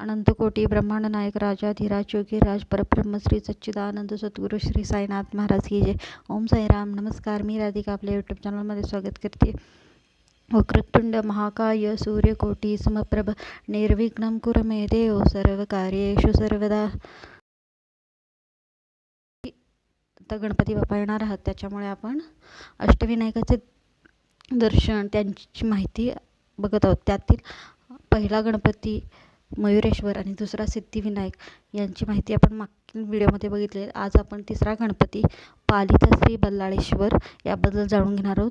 अनंतकोटी ब्रह्मांड नायक राजाधिराज योगीराज परब्रह्म श्री सच्चिदानंद सद्गुरू श्री साईनाथ महाराज की जय. ओम साईराम नमस्कार. मी राधिका. आपल्या यूट्यूब चॅनलमध्ये स्वागत करते. वक्रतुंड महाकाय सूर्यकोटी समप्रभ. निर्विघ्न कुरु देव सर्व कार्येषु सर्वदा. आता गणपती बाप्पा येणार आहात. त्याच्यामुळे आपण अष्टविनायकाचे दर्शन त्यांची माहिती बघत आहोत. त्यातील पहिला गणपती मयुरेश्वर आणि दुसरा सिद्धिविनायक यांची माहिती आपण मागील व्हिडिओमध्ये बघितली. आज आपण तिसरा गणपती पालीचा श्री बल्लाळेश्वर याबद्दल जाणून घेणार आहोत.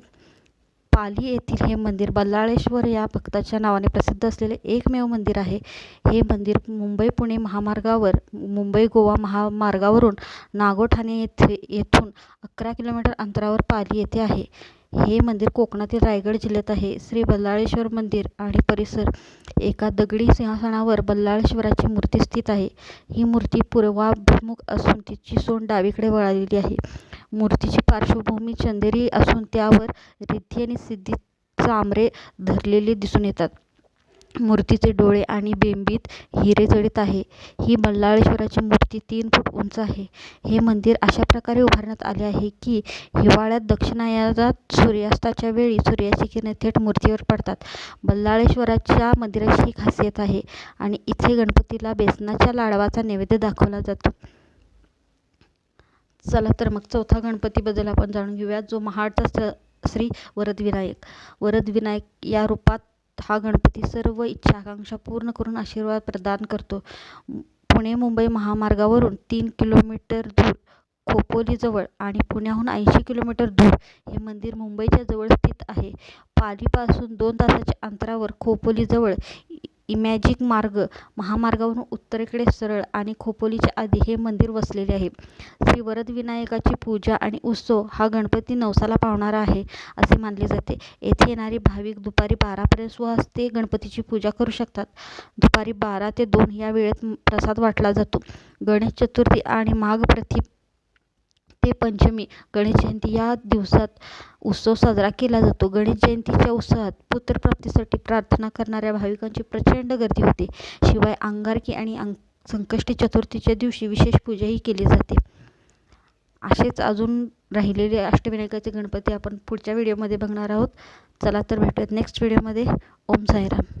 पाली येथील हे मंदिर बल्लाळेश्वर या भक्ताच्या नावाने प्रसिद्ध असलेले एकमेव मंदिर आहे. हे मंदिर मुंबई पुणे महामार्गावर मुंबई गोवा महामार्गावरून नागोठाणे येथे येथून अकरा किलोमीटर अंतरावर पाली येथे आहे. हे मंदिर कोकणातील रायगड जिल्ह्यात आहे. श्री बल्लाळेश्वर मंदिर आणि परिसर एका दगडी सिंहासनावर बल्लाळेश्वराची मूर्ती स्थित आहे. ही मूर्ती पूर्वाभिमुख असून तिची सोंड डावीकडे वळालेली आहे. मूर्तीची पार्श्वभूमी चंदेरी असून त्यावर रिद्धी आणि सिद्धी चामरे धरलेले दिसून येतात. मूर्तीचे डोळे आणि बेंबीत हिरे जडित आहे. ही बल्लाळेश्वराची मूर्ती तीन फूट उंच आहे. हे मंदिर अशा प्रकारे उभारण्यात आले आहे की हिवाळ्यात दक्षिणायनात सूर्यास्ताच्या वेळी सूर्याची किरणे थेट मूर्तीवर पडतात. बल्लाळेश्वराच्या मंदिराची ही खासियत आहे आणि इथे गणपतीला बेसनाच्या लाडवाचा नैवेद्य दाखवला जातो. चला तर मग चौथा गणपतीबद्दल आपण जाणून घेऊया जो महाडचा श्री वरदविनायक. वरदविनायक या रूपात हा गणपती सर्व इच्छा आकांक्षा पूर्ण करून आशीर्वाद प्रदान करतो. पुणे मुंबई महामार्गावरून तीन किलोमीटर दूर खोपोलीजवळ आणि पुण्याहून ऐंशी किलोमीटर दूर हे मंदिर मुंबईच्या जवळ स्थित आहे. पालीपासून दोन तासाच्या अंतरावर खोपोलीजवळ इमॅजिक मार्ग महामार्गावरून उत्तरेकडे सरळ आणि खोपोलीच्या आधी हे मंदिर वसलेले आहे. श्री वरदविनायकाची पूजा आणि उत्सव हा गणपती नवसाला पावणारा आहे असे मानले जाते. येथे येणारे भाविक दुपारी बारापर्यंत स्वहस्ते गणपतीची पूजा करू शकतात. दुपारी बारा ते दोन या वेळेत प्रसाद वाटला जातो. गणेश चतुर्थी आणि माघ प्रति ते पंचमी गणेश जयंती या दिवसात उत्सव साजरा केला जातो. गणेश जयंतीच्या उत्सवात पुत्रप्राप्तीसाठी प्रार्थना करणाऱ्या भाविकांची प्रचंड गर्दी होते. शिवाय अंगारकी आणि अंग संकष्टी चतुर्थीच्या दिवशी विशेष पूजाही केली जाते. असेच अजून राहिलेले अष्टविनायकाचे गणपती आपण पुढच्या व्हिडिओमध्ये बघणार आहोत. चला तर भेटूयात नेक्स्ट व्हिडिओमध्ये. ओम साईराम.